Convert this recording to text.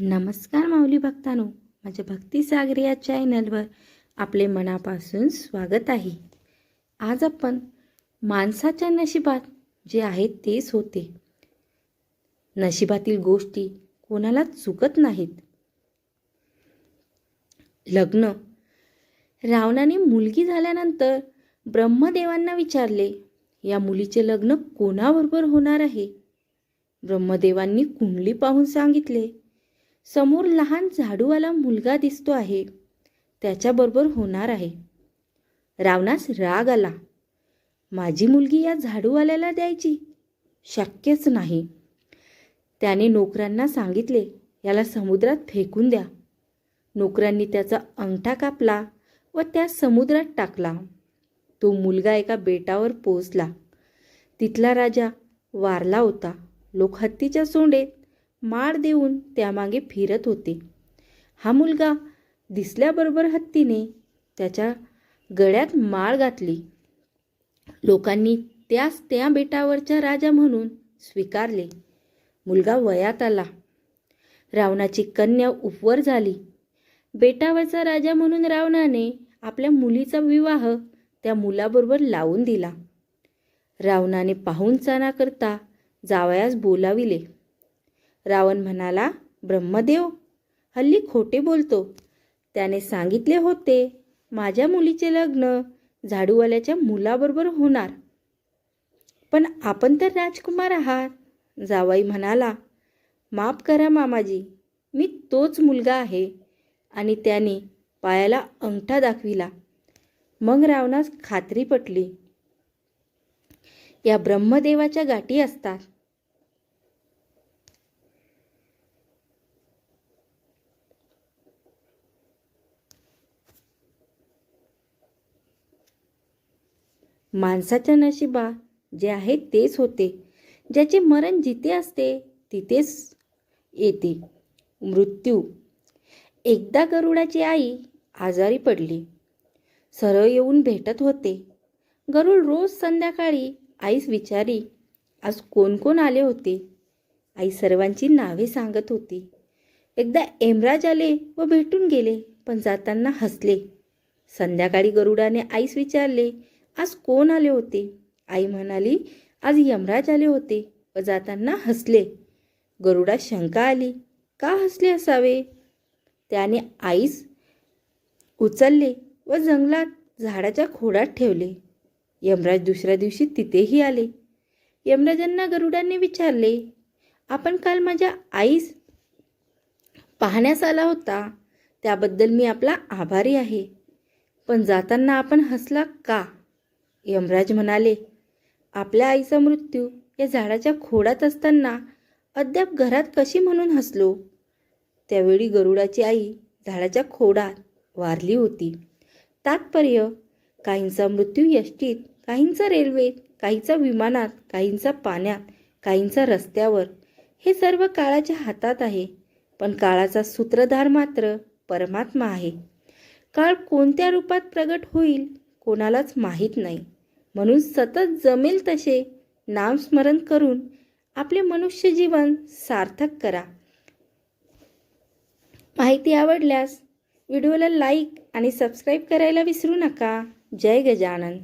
नमस्कार माऊली भक्तानो माझ्या भक्तीसागर या चॅनलवर आपले मनापासून स्वागत आहे. आज आपण माणसाच्या नशिबात जे आहे तेच होते. नशिबातील गोष्टी कोणाला चुकत नाहीत. लग्न. रावणाने मुलगी झाल्यानंतर ब्रह्मदेवांना विचारले या मुलीचे लग्न कोणाबरोबर होणार आहे? ब्रह्मदेवांनी कुंडली पाहून सांगितले समोर लहान झाडूवाला मुलगा दिसतो आहे. त्याच्याबरोबर होणार आहे. रावणास राग आला. माझी मुलगी या झाडूवाल्याला द्यायची? शक्यच नाही. त्याने नोकरांना सांगितले याला समुद्रात फेकून द्या. नोकरांनी त्याचा अंगठा कापला व त्या समुद्रात टाकला. तो मुलगा एका बेटावर पोचला तिथला राजा वारला होता. लोक हत्तीच्या सोंडेत माळ देऊन त्यामागे फिरत होते. हा मुलगा दिसल्याबरोबर हत्तीने त्याच्या गळ्यात माळ घातली. लोकांनी त्यास त्या बेटावरच्या राजा म्हणून स्वीकारले. मुलगा वयात आला. रावणाची कन्या उपवर झाली. बेटावरचा राजा म्हणून रावणाने आपल्या मुलीचा विवाह त्या मुलाबरोबर लावून दिला. रावणाने पाहुणचाना करता जावयास बोलाविले. रावण म्हणाला ब्रह्मदेव हल्ली खोटे बोलतो. त्याने सांगितले होते माझ्या मुलीचे लग्न झाडूवाल्याच्या मुलाबरोबर होणार. पण आपण तर राजकुमार आहात. जावाई म्हणाला माफ करा मामाजी मी तोच मुलगा आहे. आणि त्याने पायाला अंगठा दाखविला. मग रावणास खात्री पटली. या ब्रह्मदेवाच्या गाठी असतात. माणसाच्या नशिबा जे आहे तेच होते. ज्याचे मरण जिथे असते तिथेच येते. मृत्यू. एकदा गरुडाची आई आजारी पडली. सरळ येऊन भेटत होते. गरुड रोज संध्याकाळी आईस विचारी आज कोण कोण आले होते? आई सर्वांची नावे सांगत होती. एकदा एमराज आले व भेटून गेले पण जाताना हसले. संध्याकाळी गरुडाने आईस विचारले आज कोण आले होते? आई म्हणाली आज यमराज आले होते. व जाताना हसले. गरुडा शंका आली का हसले असावे? त्याने आईस उचलले व जंगलात झाडाच्या खोडात ठेवले. यमराज दुसऱ्या दिवशी तिथेही आले. यमराजांना गरुडाने विचारले आपण काल माझ्या आईस पाहण्यास आला होता. त्याबद्दल मी आपला आभारी आहे. पण जाताना आपण हसला का? यमराज म्हणाले आपल्या आईचा मृत्यू या झाडाच्या खोडात असताना अद्याप घरात कशी म्हणून हसलो? त्यावेळी गरुडाची आई झाडाच्या खोडात वारली होती. तात्पर्य काहींचा मृत्यू यष्टीत काहींचा रेल्वेत काहींचा विमानात काहींचा पाण्यात काहींचा रस्त्यावर हे सर्व काळाच्या हातात आहे. पण काळाचा सूत्रधार मात्र परमात्मा आहे. काळ कोणत्या रूपात प्रगट होईल कोणालाच माहीत नाही. म्हणून सतत जमेल तसे नामस्मरण करून आपले मनुष्य जीवन सार्थक करा. माहिती आवडल्यास व्हिडिओला लाईक आणि सबस्क्राईब करायला विसरू नका. जय गजानन.